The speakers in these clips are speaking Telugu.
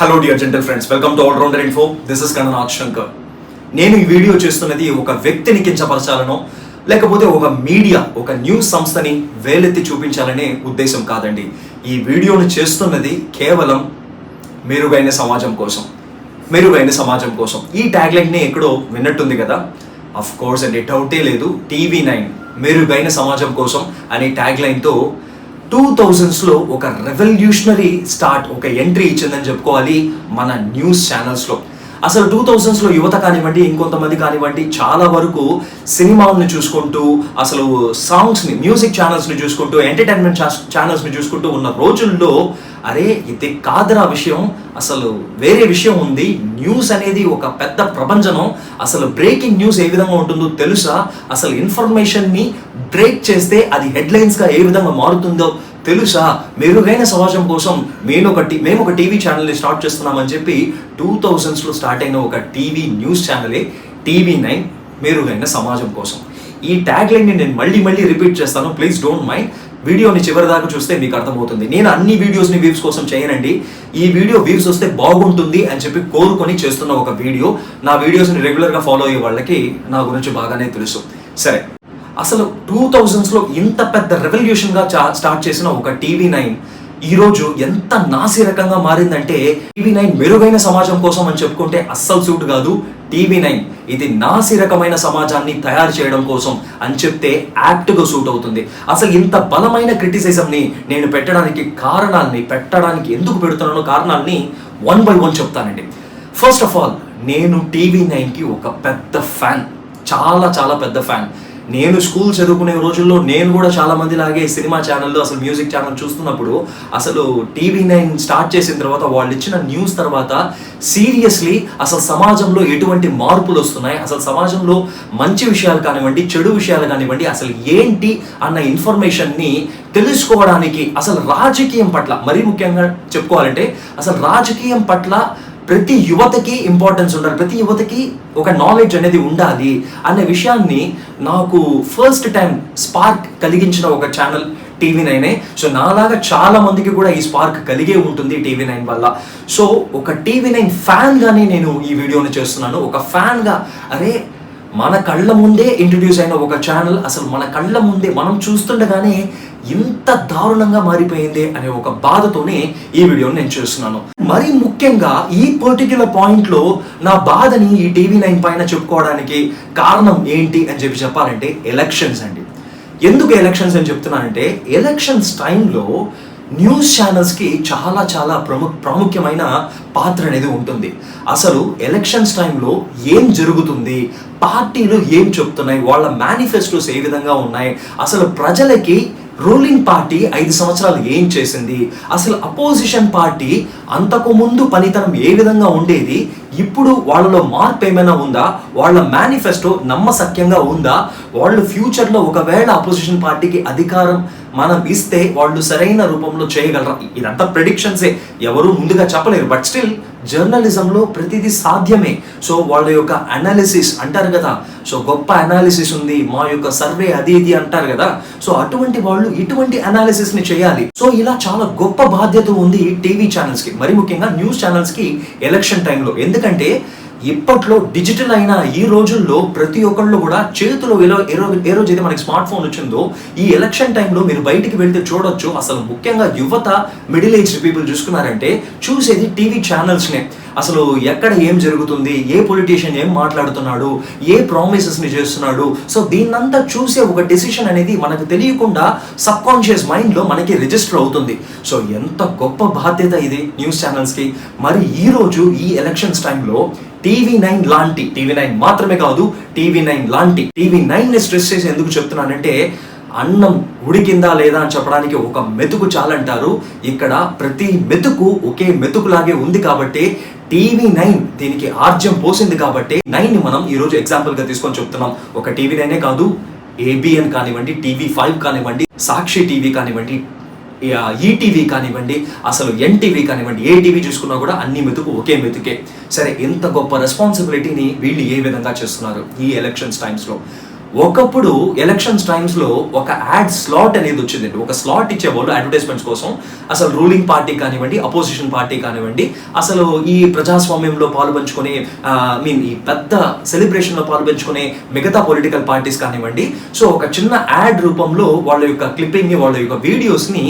Hello dear gentle friends welcome to allrounder info this is Kannanath Shankar నేను ఈ వీడియో చేస్తున్నది ఒక వ్యక్తిని కించపరచాలనో లేకపోతే ఒక మీడియా ఒక న్యూస్ సంస్థని వేలెత్తి చూపించాలనే ఉద్దేశం కాదండి. ఈ వీడియోను చేస్తున్నది కేవలం మెరుగైన సమాజం కోసం. మెరుగైన సమాజం కోసం. ఈ ట్యాగ్ ఎక్కడో విన్నట్టుంది కదా? అఫ్ కోర్స్ అండి డౌటే లేదు. టీవీ నైన్ మెరుగైన సమాజం కోసం అనే ట్యాగ్ లైన్తో టూ థౌజండ్స్లో ఒక రెవల్యూషనరీ స్టార్ట్ ఒక ఎంట్రీ ఇచ్చిందని చెప్పుకోవాలి మన న్యూస్ ఛానల్స్లో అసలు టూ థౌజండ్స్లో యువత కానివ్వండి ఇంకొంతమంది కానివ్వండి చాలా వరకు సినిమాలను చూసుకుంటూ అసలు సాంగ్స్ని మ్యూజిక్ ఛానల్స్ని చూసుకుంటూ ఎంటర్టైన్మెంట్ ఛానల్స్ని చూసుకుంటూ ఉన్న రోజుల్లో అరే ఇది కాదురా విషయం. అసలు వేరే విషయం ఉంది. న్యూస్ అనేది ఒక పెద్ద ప్రపంచనం అసలు బ్రేకింగ్ న్యూస్ ఏ విధంగా ఉంటుందో తెలుసా? అసలు ఇన్ఫర్మేషన్ని బ్రేక్ చేస్తే అది హెడ్లైన్స్గా ఏ విధంగా మారుతుందో తెలుసా? మెరుగైన సమాజం కోసం మేము ఒక టీ- మేము ఒక టీవీ ఛానల్ని స్టార్ట్ చేస్తున్నామని చెప్పి టూ థౌజండ్స్లో స్టార్ట్ అయిన ఒక టీవీ న్యూస్ ఛానలే టీవీ నైన్ మెరుగైన సమాజం కోసం. ఈ ట్యాగ్ లైన్ని నేను మళ్ళీ మళ్ళీ రిపీట్ చేస్తాను. Please don't mind. వీడియోని చివరి దాకా చూస్తే మీకు అర్థమవుతుంది. నేను అన్ని వీడియోస్ని వ్యూస్ కోసం చేయనండి. ఈ వీడియో వ్యూస్ వస్తే బాగుంటుంది అని చెప్పి కోరుకొని చేస్తున్న ఒక వీడియో. నా వీడియోస్ని రెగ్యులర్గా ఫాలో అయ్యే వాళ్ళకి నా గురించి బాగానే తెలుసు. సరే. అసలు టూ థౌజండ్స్లో ఇంత పెద్ద రెవల్యూషన్గా చా- స్టార్ట్ చేసిన ఒక టీవీ నైన్ ఈరోజు ఎంత నాసిరకంగా మారిందంటే టీవీ నైన్ మెరుగైన సమాజం కోసం అని చెప్పుకుంటే అస్సలు సూట్ కాదు. టీవీ నైన్ ఇది నాసిరకమైన సమాజాన్ని తయారు చేయడం కోసం అని చెప్తే యాక్ట్గా సూట్ అవుతుంది. అసలు ఇంత బలమైన క్రిటిసిజంని నేను పెట్టడానికి కారణాలని పెట్టడానికి ఎందుకు పెడుతున్నానో కారణాలని వన్ బై వన్ చెప్తానండి. ఫస్ట్ ఆఫ్ ఆల్ నేను టీవీ నైన్కి ఒక పెద్ద ఫ్యాన్ చాలా చాలా పెద్ద ఫ్యాన్ నేను స్కూల్ చదువుకునే రోజుల్లో నేను కూడా చాలా మంది లాగే సినిమా ఛానల్లో అసలు మ్యూజిక్ ఛానల్ చూస్తున్నప్పుడు అసలు టీవీ నైన్ స్టార్ట్ చేసిన తర్వాత వాళ్ళు ఇచ్చిన న్యూస్ తర్వాత సీరియస్లీ అసలు సమాజంలో ఎటువంటి మార్పులు వస్తున్నాయి? అసలు సమాజంలో మంచి విషయాలు కానివ్వండి చెడు విషయాలు కానివ్వండి అసలు ఏంటి అన్న ఇన్ఫర్మేషన్ని తెలుసుకోవడానికి అసలు రాజకీయం పట్ల మరీ ముఖ్యంగా చెప్పుకోవాలంటే అసలు రాజకీయం పట్ల ప్రతి యువతకి ఇంపార్టెన్స్ ఉండాలి. ప్రతి యువతకి ఒక నాలెడ్జ్ అనేది ఉండాలి అనే విషయాన్ని నాకు ఫస్ట్ టైం స్పార్క్ కలిగించిన ఒక ఛానల్ టీవీ నైనే. సో నాలాగా చాలా మందికి కూడా ఈ స్పార్క్ కలిగే ఉంటుంది టీవీ నైన్ వల్ల. సో ఒక టీవీ నైన్ ఫ్యాన్గానే నేను ఈ వీడియోని చేస్తున్నాను. ఒక ఫ్యాన్గా అరే మన కళ్ళ ముందే ఇంట్రడ్యూస్ అయిన ఒక ఛానల్ అసలు మన కళ్ళ ముందే మనం చూస్తుండగానే ఇంత దారుణంగా మారిపోయింది అనే ఒక బాధతోనే ఈ వీడియోని నేను చేస్తున్నాను. మరి ముఖ్యంగా ఈ పర్టిక్యులర్ పాయింట్లో నా బాధని ఈ టీవీ నైన్ పైన చెప్పుకోవడానికి కారణం ఏంటి అని చెప్పి చెప్పాలంటే ఎలక్షన్స్ అండి. ఎందుకు ఎలక్షన్స్ అని చెప్తున్నానంటే ఎలక్షన్స్ టైంలో న్యూస్ ఛానల్స్కి చాలా చాలా ప్రము ప్రాముఖ్యమైన పాత్ర అనేది ఉంటుంది. అసలు ఎలక్షన్స్ టైంలో ఏం జరుగుతుంది? పార్టీలు ఏం చెప్తున్నాయి? వాళ్ళ మేనిఫెస్టోస్ ఏ విధంగా ఉన్నాయి? అసలు ప్రజలకి రూలింగ్ పార్టీ ఐదు సంవత్సరాలు ఏం చేసింది? అసలు అపోజిషన్ పార్టీ అంతకు ముందు పనితనం ఏ విధంగా ఉండేది? ఇప్పుడు వాళ్ళలో మార్పు ఏమైనా ఉందా? వాళ్ళ మేనిఫెస్టో నమ్మసక్యంగా ఉందా? వాళ్ళు ఫ్యూచర్లో ఒకవేళ అపోజిషన్ పార్టీకి అధికారం మనం ఇస్తే వాళ్ళు సరైన రూపంలో చేయగలరా? ఇదంతా ప్రెడిక్షన్సే ఎవరు ముందుగా చెప్పలేరు. బట్ స్టిల్ జర్నలిజంలో ప్రతిదీ సాధ్యమే. సో వాళ్ళ యొక్క అనాలిసిస్ అంటారు కదా. సో గొప్ప అనాలిసిస్ ఉంది. మా యొక్క సర్వే అది ఇది అంటారు కదా. సో అటువంటి వాళ్ళు ఇటువంటి అనాలిసిస్ని చేయాలి. సో ఇలా చాలా గొప్ప బాధ్యత ఉంది టీవీ ఛానల్స్కి. మరి ముఖ్యంగా న్యూస్ ఛానల్స్కి ఎలక్షన్ టైంలో ఎందుకంటే ఇప్పట్లో డిజిటల్ అయిన ఈ రోజుల్లో ప్రతి ఒక్కళ్ళు కూడా చేతిలో ఏ ఏ రోజు ఏ రోజు అయితే మనకి స్మార్ట్ ఫోన్ వచ్చిందో ఈ ఎలక్షన్ టైంలో మీరు బయటికి వెళ్తే చూడొచ్చు. అసలు ముఖ్యంగా యువత మిడిల్ ఏజ్ పీపుల్ చూసుకున్నారంటే చూసేది టీవీ ఛానల్స్నే. అసలు ఎక్కడ ఏం జరుగుతుంది? ఏ పొలిటీషియన్ ఏం మాట్లాడుతున్నాడు? ఏ ప్రామిసెస్ని చేస్తున్నాడు? సో దీన్నంతా చూసే ఒక డెసిషన్ అనేది మనకు తెలియకుండా సబ్ కాన్షియస్ మనకి రిజిస్టర్ అవుతుంది. సో ఎంత గొప్ప బాధ్యత ఇది న్యూస్ ఛానల్స్కి. మరి ఈ రోజు ఈ ఎలక్షన్స్ టైంలో టీవీ నైన్ లాంటి టీవీ నైన్ మాత్రమే కాదు టీవీ నైన్ లాంటి టీవీ నైన్ని స్ట్రెస్ చేసి ఎందుకు చెప్తున్నానంటే అన్నం ఉడికిందా లేదా అని చెప్పడానికి ఒక మెతుకు చాలంటారు. ఇక్కడ ప్రతి మెతుకు ఒకే మెతుకులాగే ఉంది కాబట్టి టీవీ నైన్ దీనికి ఆర్జ్యం పోసింది కాబట్టి నైన్ని మనం ఈరోజు ఎగ్జాంపుల్గా తీసుకొని చెప్తున్నాం. ఒక టీవీ నైనే కాదు ఏబిఎన్ కానివ్వండి టీవీ ఫైవ్ కానివ్వండి సాక్షి టీవీ కానివ్వండి ఈటీవీ కానివ్వండి అసలు ఎన్టీవీ కానివ్వండి ఏ టీవీ చూసుకున్నా కూడా అన్ని మెతుకు ఒకే మెతుకే. సరే ఇంత గొప్ప రెస్పాన్సిబిలిటీని వీళ్ళు ఏ విధంగా చేస్తున్నారు ఈ ఎలక్షన్స్ టైమ్స్లో ఒకప్పుడు ఎలక్షన్స్ టైమ్స్లో ఒక యాడ్ స్లాట్ అనేది వచ్చిందండి. ఒక స్లాట్ ఇచ్చేవాళ్ళు అడ్వర్టైజ్మెంట్స్ కోసం. అసలు రూలింగ్ పార్టీ కానివ్వండి అపోజిషన్ పార్టీ కానివ్వండి అసలు ఈ ప్రజాస్వామ్యంలో పాల్పంచుకునే మీన్ ఈ పెద్ద సెలబ్రేషన్లో పాల్పంచుకునే మిగతా పొలిటికల్ పార్టీస్ కానివ్వండి. సో ఒక చిన్న యాడ్ రూపంలో వాళ్ళ యొక్క క్లిప్పింగ్ని వాళ్ళ యొక్క వీడియోస్ని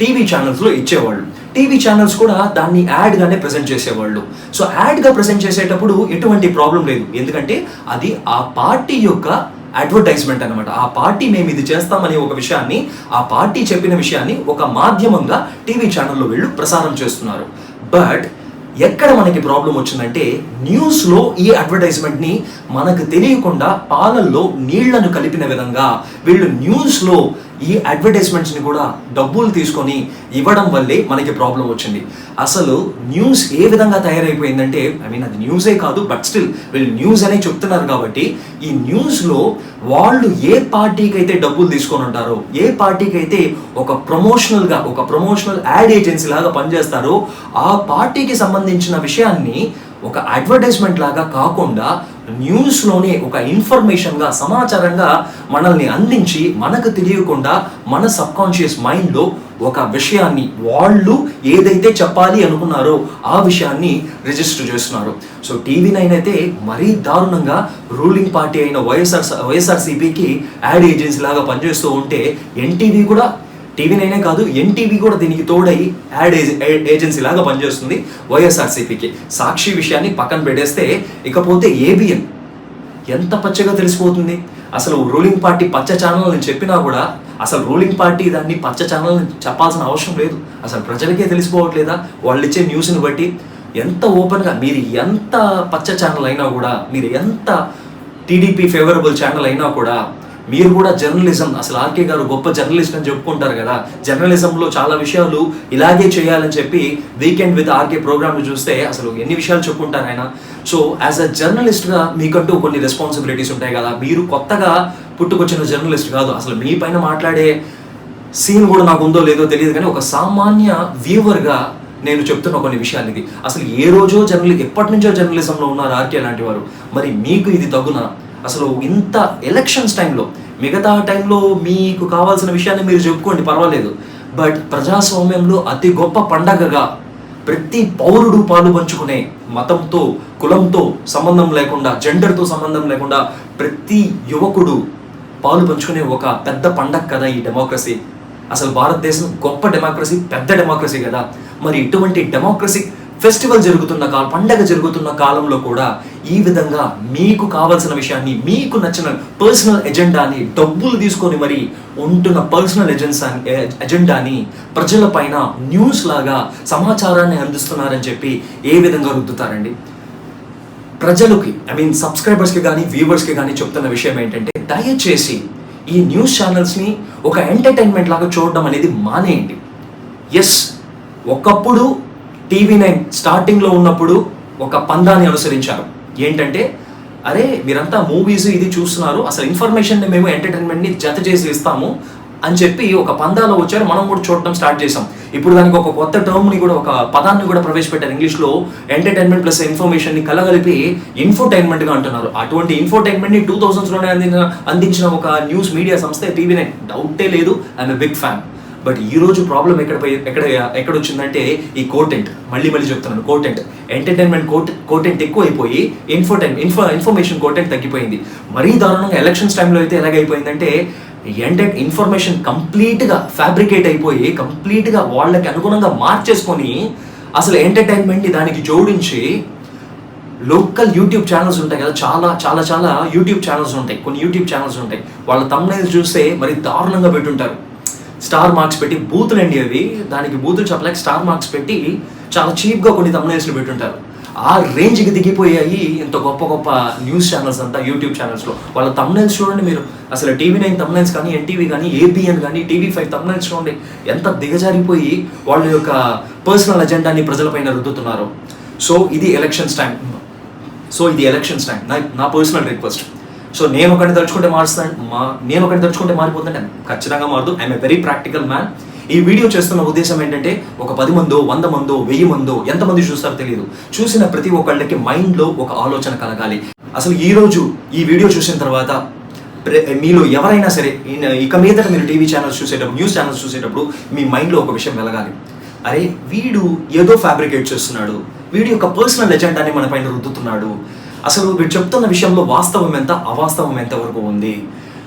టీవీ ఛానల్స్లో ఇచ్చేవాళ్ళు. టీవీ ఛానల్స్ కూడా దాన్ని యాడ్గానే ప్రజెంట్ చేసేవాళ్ళు. సో యాడ్గా ప్రజెంట్ చేసేటప్పుడు ఎటువంటి ప్రాబ్లం లేదు. ఎందుకంటే అది ఆ పార్టీ యొక్క అడ్వర్టైజ్మెంట్ అనమాట ఆ పార్టీ మేము ఇది చేస్తామనే ఒక విషయాన్ని ఆ పార్టీ చెప్పిన విషయాన్ని ఒక మాధ్యమంగా టీవీ ఛానల్లో వీళ్ళు ప్రసారం చేస్తున్నారు. బట్ ఎక్కడ మనకి ప్రాబ్లం వచ్చిందంటే న్యూస్లో ఈ అడ్వర్టైజ్మెంట్ని మనకు తెలియకుండా పాలల్లో నీళ్ళను కలిపిన విధంగా వీళ్ళు న్యూస్లో ఈ అడ్వర్టైజ్మెంట్స్ని కూడా డబ్బులు తీసుకొని ఇవ్వడం వల్లే మనకి ప్రాబ్లం వచ్చింది. అసలు న్యూస్ ఏ విధంగా తయారైపోయిందంటే ఐ మీన్ అది న్యూసే కాదు బట్ స్టిల్ వీళ్ళు న్యూస్ అనే చెప్తున్నారు కాబట్టి ఈ న్యూస్లో వాళ్ళు ఏ పార్టీకి అయితే డబ్బులు తీసుకొని ఉంటారో ఏ పార్టీకి అయితే ఒక ప్రమోషనల్గా ఒక ప్రమోషనల్ యాడ్ ఏజెన్సీ లాగా పనిచేస్తారో ఆ పార్టీకి సంబంధించిన విషయాన్ని ఒక అడ్వర్టైజ్మెంట్ లాగా కాకుండా న్యూస్లోనే ఒక ఇన్ఫర్మేషన్గా సమాచారంగా మనల్ని అందించి మనకు తెలియకుండా మన సబ్కాన్షియస్ మైండ్లో ఒక విషయాన్ని వాళ్ళు ఏదైతే చెప్పాలి అనుకున్నారో ఆ విషయాన్ని రిజిస్టర్ చేస్తున్నారు. సో టీవీ నైన్ అయితే మరీ దారుణంగా రూలింగ్ పార్టీ అయిన వైఎస్ఆర్ వైఎస్ఆర్సీపీకి యాడ్ ఏజెన్సీ లాగా పనిచేస్తూ ఉంటే ఎన్టీవీ కూడా టీవీ నైనే కాదు ఎన్టీవీ కూడా దీనికి తోడై యాడ్ ఏజెన్సీ లాగా పనిచేస్తుంది వైఎస్ఆర్సీపీకి. సాక్షి విషయాన్ని పక్కన పెట్టేస్తే ఇకపోతే ఏబిఎన్ ఎంత పచ్చగా తెలిసిపోతుంది? అసలు రూలింగ్ పార్టీ పచ్చ ఛానల్ అని చెప్పినా కూడా అసలు రూలింగ్ పార్టీ దాన్ని పచ్చ ఛానల్ చెప్పాల్సిన అవసరం లేదు. అసలు ప్రజలకే తెలిసిపోవట్లేదా? వాళ్ళు ఇచ్చే న్యూస్ని బట్టి ఎంత ఓపెన్గా మీరు ఎంత పచ్చ ఛానల్ అయినా కూడా మీరు ఎంత టీడీపీ ఫేవరబుల్ ఛానల్ అయినా కూడా మీరు కూడా జర్నలిజం అసలు ఆర్కే గారు గొప్ప జర్నలిస్ట్ అని చెప్పుకుంటారు కదా. జర్నలిజంలో చాలా విషయాలు ఇలాగే చేయాలని చెప్పి వీకెండ్ విత్ ఆర్కే ప్రోగ్రామ్ చూస్తే అసలు ఎన్ని విషయాలు చెప్పుకుంటారు ఆయన. సో యాజ్ అ జర్నలిస్ట్గా మీకంటూ కొన్ని రెస్పాన్సిబిలిటీస్ ఉంటాయి కదా. మీరు కొత్తగా పుట్టుకొచ్చిన జర్నలిస్ట్ కాదు. అసలు మీ పైన మాట్లాడే సీన్ కూడా నాకు ఉందో లేదో తెలియదు కానీ ఒక సామాన్య వ్యూవర్గా నేను చెప్తున్న కొన్ని విషయాలు ఇది. అసలు ఏ రోజో జర్నలి ఎప్పటి నుంచో జర్నలిజంలో ఉన్నారు ఆర్కే లాంటి వారు? మరి మీకు ఇది తగునా? అసలు ఇంత ఎలక్షన్స్ టైంలో మిగతా టైంలో మీకు కావాల్సిన విషయాన్ని మీరు చెప్పుకోండి పర్వాలేదు. బట్ ప్రజాస్వామ్యంలో అతి గొప్ప పండగగా ప్రతి పౌరుడు పాలు పంచుకునే మతంతో కులంతో సంబంధం లేకుండా జెండర్తో సంబంధం లేకుండా ప్రతి యువకుడు పాలు పంచుకునే ఒక పెద్ద పండగ కదా ఈ డెమోక్రసీ అసలు భారతదేశం గొప్ప డెమోక్రసీ పెద్ద డెమోక్రసీ కదా. మరి ఇటువంటి డెమోక్రసీ ఫెస్టివల్ జరుగుతున్న కాలం పండగ జరుగుతున్న కాలంలో కూడా ఈ విధంగా మీకు కావాల్సిన విషయాన్ని మీకు నచ్చిన పర్సనల్ ఎజెండాని డబ్బులు తీసుకొని మరి ఉంటున్న పర్సనల్ ఎజెండ్స్ ఎజెండాని ప్రజల పైన న్యూస్ లాగా సమాచారాన్ని అందిస్తున్నారని చెప్పి ఏ విధంగా రుద్దుతారండి? ప్రజలకి ఐ మీన్ సబ్స్క్రైబర్స్కి కానీ వ్యూవర్స్కి కానీ చెప్తున్న విషయం ఏంటంటే దయచేసి ఈ న్యూస్ ఛానల్స్ని ఒక ఎంటర్టైన్మెంట్ లాగా చూడడం అనేది మానేయండి. ఎస్ ఒకప్పుడు టీవీ నైన్ స్టార్టింగ్లో ఉన్నప్పుడు ఒక పందాన్ని అనుసరించారు. ఏంటంటే అరే మీరంతా మూవీస్ ఇది చూస్తున్నారు అసలు ఇన్ఫర్మేషన్ మేము ఎంటర్టైన్మెంట్ని జత చేసి ఇస్తాము అని చెప్పి ఒక పందాలో వచ్చారు. మనం కూడా చూడటం స్టార్ట్ చేసాం ఇప్పుడు దానికి ఒక కొత్త టర్మ్ని కూడా ఒక పదాన్ని కూడా ప్రవేశపెట్టారు. ఇంగ్లీష్లో ఎంటర్టైన్మెంట్ ప్లస్ ఇన్ఫర్మేషన్ని కలగలిపి ఇన్ఫోటైన్మెంట్గా అంటున్నారు. అటువంటి ఇన్ఫోటైన్మెంట్ని టూ థౌజండ్స్లోనే అందించిన అందించిన ఒక న్యూస్ మీడియా సంస్థ టీవీ నైన్. డౌటే లేదు. I'm a big fan. But ఈ రోజు ప్రాబ్లం ఎక్కడ పోయి- ఎక్కడ ఎక్కడ వచ్చిందంటే ఈ కోటెంట్ మళ్ళీ మళ్ళీ చెప్తున్నాను కోటెంట్ ఎంటర్టైన్మెంట్ కోట్ కోటెంట్ ఎక్కువ అయిపోయి ఇన్ఫోటైన్ ఇన్ఫో ఇన్ఫర్మేషన్ కోటెంట్ తగ్గిపోయింది. మరీ దారుణంగా ఎలక్షన్స్ టైంలో అయితే ఎలాగైపోయిందంటే ఎంటర్ ఇన్ఫర్మేషన్ కంప్లీట్గా ఫ్యాబ్రికేట్ అయిపోయి కంప్లీట్గా వాళ్ళకి అనుగుణంగా మార్చేసుకొని అసలు ఎంటర్టైన్మెంట్ని దానికి జోడించి లోకల్ యూట్యూబ్ ఛానల్స్ ఉంటాయి కదా చాలా చాలా చాలా యూట్యూబ్ ఛానల్స్ ఉంటాయి. కొన్ని యూట్యూబ్ ఛానల్స్ ఉంటాయి. వాళ్ళ తమ్ముళ్ళు చూస్తే మరి దారుణంగా పెట్టుంటారు. స్టార్ మార్క్స్ పెట్టి బూతులు అండి అవి. దానికి బూతులు చెప్పలేక స్టార్ మార్క్స్ పెట్టి చాలా చీప్గా కొన్ని తమ్నైల్స్లు పెట్టుంటారు. ఆ రేంజ్కి దిగిపోయాయి ఇంత గొప్ప గొప్ప న్యూస్ ఛానల్స్ అంతా యూట్యూబ్ ఛానల్స్లో. వాళ్ళ తమ్నైల్స్ చూడండి మీరు. అసలు టీవీ నైన్ తమ్నైల్స్ కానీ ఎన్టీవీ కానీ ఏబిఎన్ కానీ టీవీ ఫైవ్ తమ్నైల్స్ చూడండి. ఎంత దిగజారిపోయి వాళ్ళ యొక్క పర్సనల్ అజెండాని ప్రజలపైన రుద్దుతున్నారు. సో ఇది ఎలక్షన్స్ టైం. సో ఇది ఎలక్షన్స్ టైం. నా నా పర్సనల్ రిక్వెస్ట్. సో నేను ఒకటి తలుచుకుంటే మారుస్తాను మా నేను ఒకటి తలుచుకుంటే మారిపోతుంటే ఖచ్చితంగా మారదు. I'm a very practical man ఈ వీడియో చేస్తున్న ఉద్దేశం ఏంటంటే ఒక పది మందో వంద మందో వెయ్యి మందో ఎంతమంది చూస్తారో తెలియదు చూసిన ప్రతి ఒక్కళ్ళకి మైండ్లో ఒక ఆలోచన కలగాలి. అసలు ఈ రోజు ఈ వీడియో చూసిన తర్వాత మీలో ఎవరైనా సరే ఇక మీదట మీరు టీవీ ఛానల్స్ చూసేటప్పుడు న్యూస్ ఛానల్స్ చూసేటప్పుడు మీ మైండ్లో ఒక విషయం వెలగాలి. అరే వీడు ఏదో ఫ్యాబ్రికేట్ చేస్తున్నాడు. వీడి యొక్క పర్సనల్ ఎజెండాని మన పైన రుద్దుతున్నాడు. అసలు వీడు చెప్తున్న విషయంలో వాస్తవం ఎంత అవాస్తవం ఎంత వరకు ఉంది?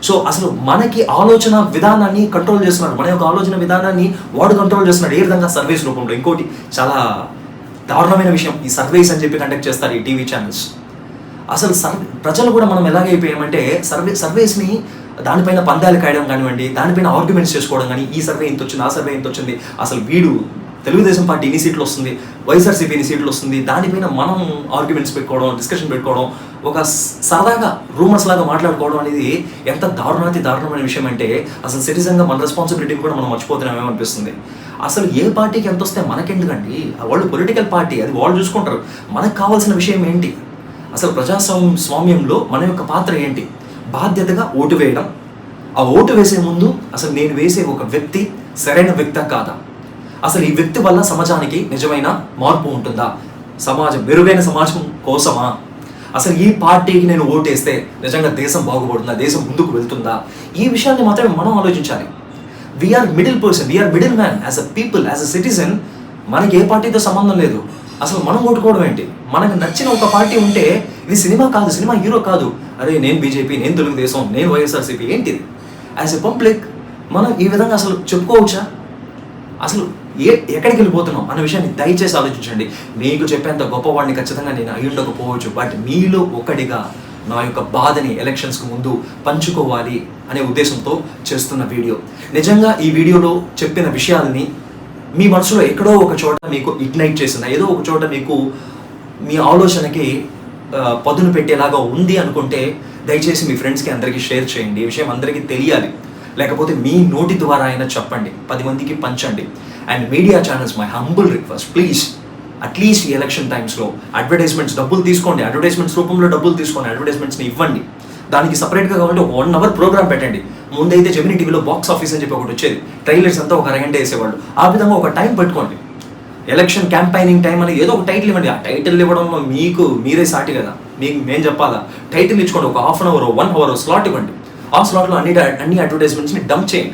సో అసలు మనకి ఆలోచన విధానాన్ని కంట్రోల్ చేస్తున్నాడు. మన యొక్క ఆలోచన విధానాన్ని వాడు కంట్రోల్ చేస్తున్నాడు. ఏ విధంగా సర్వేస్ రూపంలో? ఇంకోటి చాలా దారుణమైన విషయం. ఈ సర్వేస్ అని చెప్పి కండక్ట్ చేస్తారు ఈ టీవీ ఛానల్స్ అసలు సర్వే ప్రజలు కూడా మనం ఎలాగైపోయామంటే సర్వే సర్వేస్ని దానిపైన పందాలు కాయడం కానివ్వండి దానిపైన ఆర్గ్యుమెంట్స్ చేసుకోవడం కానీ ఈ సర్వే ఇంత వచ్చింది ఆ సర్వే ఇంత వచ్చింది. అసలు వీడు తెలుగుదేశం పార్టీ ఇన్ని సీట్లు వస్తుంది? వైఎస్ఆర్సీపీ ఇన్ని సీట్లు వస్తుంది? దానిపైన మనం ఆర్గ్యుమెంట్స్ పెట్టుకోవడం డిస్కషన్ పెట్టుకోవడం ఒక సరదాగా రూమర్స్ లాగా మాట్లాడుకోవడం అనేది ఎంత దారుణాతి దారుణమైన విషయం అంటే అసలు సిటిజన్గా మన రెస్పాన్సిబిలిటీ కూడా మనం మర్చిపోతున్నామేమో అనిపిస్తుంది అసలు ఏ పార్టీకి ఎంత వస్తే మనకెందుకండి? వాళ్ళు పొలిటికల్ పార్టీ అది వాళ్ళు చూసుకుంటారు. మనకు కావాల్సిన విషయం ఏంటి? అసలు ప్రజాస్వామ్యం స్వామ్యంలో మన యొక్క పాత్ర ఏంటి? బాధ్యతగా ఓటు వేయడం. ఆ ఓటు వేసే ముందు అసలు నేను వేసే ఒక వ్యక్తి సరైన వ్యక్త కాదా? అసలు ఈ వ్యక్తి వల్ల సమాజానికి నిజమైన మార్పు ఉంటుందా? సమాజం మెరుగైన సమాజం కోసమా? అసలు ఈ పార్టీకి నేను ఓటేస్తే నిజంగా దేశం బాగుపడుతుందా? దేశం ముందుకు వెళ్తుందా? ఈ విషయాన్ని మాత్రమే మనం ఆలోచించాలి. We are middle person we are middle man as a people as a citizen మనకి ఏ పార్టీతో సంబంధం లేదు. అసలు మనం ఓటుకోవడం ఏంటి? మనకు నచ్చిన ఒక పార్టీ ఉంటే ఇది సినిమా కాదు సినిమా హీరో కాదు. అరే నేను బీజేపీ నేను తెలుగుదేశం నేను వైఎస్ఆర్సీపీ ఏంటిది? యాజ్ ఎ పబ్లిక్ మనం ఈ విధంగా అసలు చెప్పుకోవచ్చా? అసలు ఏ ఎక్కడికి వెళ్ళిపోతున్నాం అన్న విషయాన్ని దయచేసి ఆలోచించండి. మీకు చెప్పేంత గొప్పవాడిని ఖచ్చితంగా నేను అయి ఉండకపోవచ్చు బట్ మీలో ఒకటిగా నా యొక్క బాధని ఎలక్షన్స్కి ముందు పంచుకోవాలి అనే ఉద్దేశంతో చేస్తున్న వీడియో. నిజంగా ఈ వీడియోలో చెప్పిన విషయాలని మీ మనసులో ఎక్కడో ఒక చోట మీకు ఇగ్నైట్ చేసిన ఏదో ఒక చోట మీకు మీ ఆలోచనకి పదును పెట్టేలాగా ఉంది అనుకుంటే దయచేసి మీ ఫ్రెండ్స్కి అందరికీ షేర్ చేయండి. ఈ విషయం అందరికీ తెలియాలి. లేకపోతే మీ నోటి ద్వారా అయినా చెప్పండి. పది మందికి పంచండి. And media channels my humble request please at least ఈ ఎలక్షన్ టైమ్స్లో అడ్వర్టైజ్మెంట్స్ డబ్బులు తీసుకోండి. అడ్వర్టైజ్మెంట్స్ రూపంలో డబ్బులు తీసుకోండి. అడ్వర్టైజ్మెంట్స్ని ఇవ్వండి. దానికి సపరేట్గా కావాలంటే వన్ అవర్ ప్రోగ్రామ్ పెట్టండి. ముందైతే జమినీ టీవీలో బాక్స్ ఆఫీస్ అని చెప్పి ఒకటి వచ్చేది. ట్రైలర్స్ అంతా ఒక అరగంట వేసేవాళ్ళు. ఆ విధంగా ఒక టైం పెట్టుకోండి. ఎలక్షన్ క్యాంపైనింగ్ టైం అని ఏదో ఒక టైటిల్ ఇవ్వండి. ఆ టైటిల్ ఇవ్వడంలో మీకు మీరే సాటి కదా. మీకు మేము చెప్పాలా? టైటిల్ ఇచ్చుకోండి. ఒక half an hour one hour slot ఇవ్వండి. ఆ స్లాట్లో అన్ని అన్ని అడ్వర్టైజ్మెంట్స్ని డంప్ చేయండి.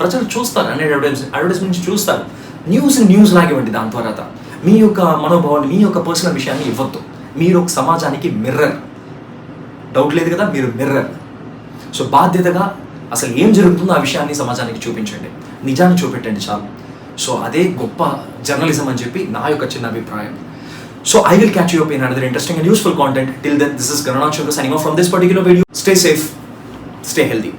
ప్రజలు చూస్తారు అన్ని అడ్వర్టైజ్ అడ్వర్టైజ్మెంట్స్ చూస్తారు. న్యూస్ న్యూస్ లాగివ్వండి దాని తర్వాత. మీ యొక్క మనోభావాన్ని మీ యొక్క పర్సనల్ విషయాన్ని ఇవ్వద్దు. మీరు ఒక సమాజానికి మిర్రర్ డౌట్ లేదు కదా మీరు మిర్రర్ సో బాధ్యతగా అసలు ఏం జరుగుతుందో ఆ విషయాన్ని సమాజానికి చూపించండి. నిజాన్ని చూపెట్టండి చాలు. సో అదే గొప్ప జర్నలిజం అని చెప్పి నా యొక్క చిన్న అభిప్రాయం. So I will catch you up another interesting and useful content till then this is Gananath Shankar signing from this particular video stay safe stay healthy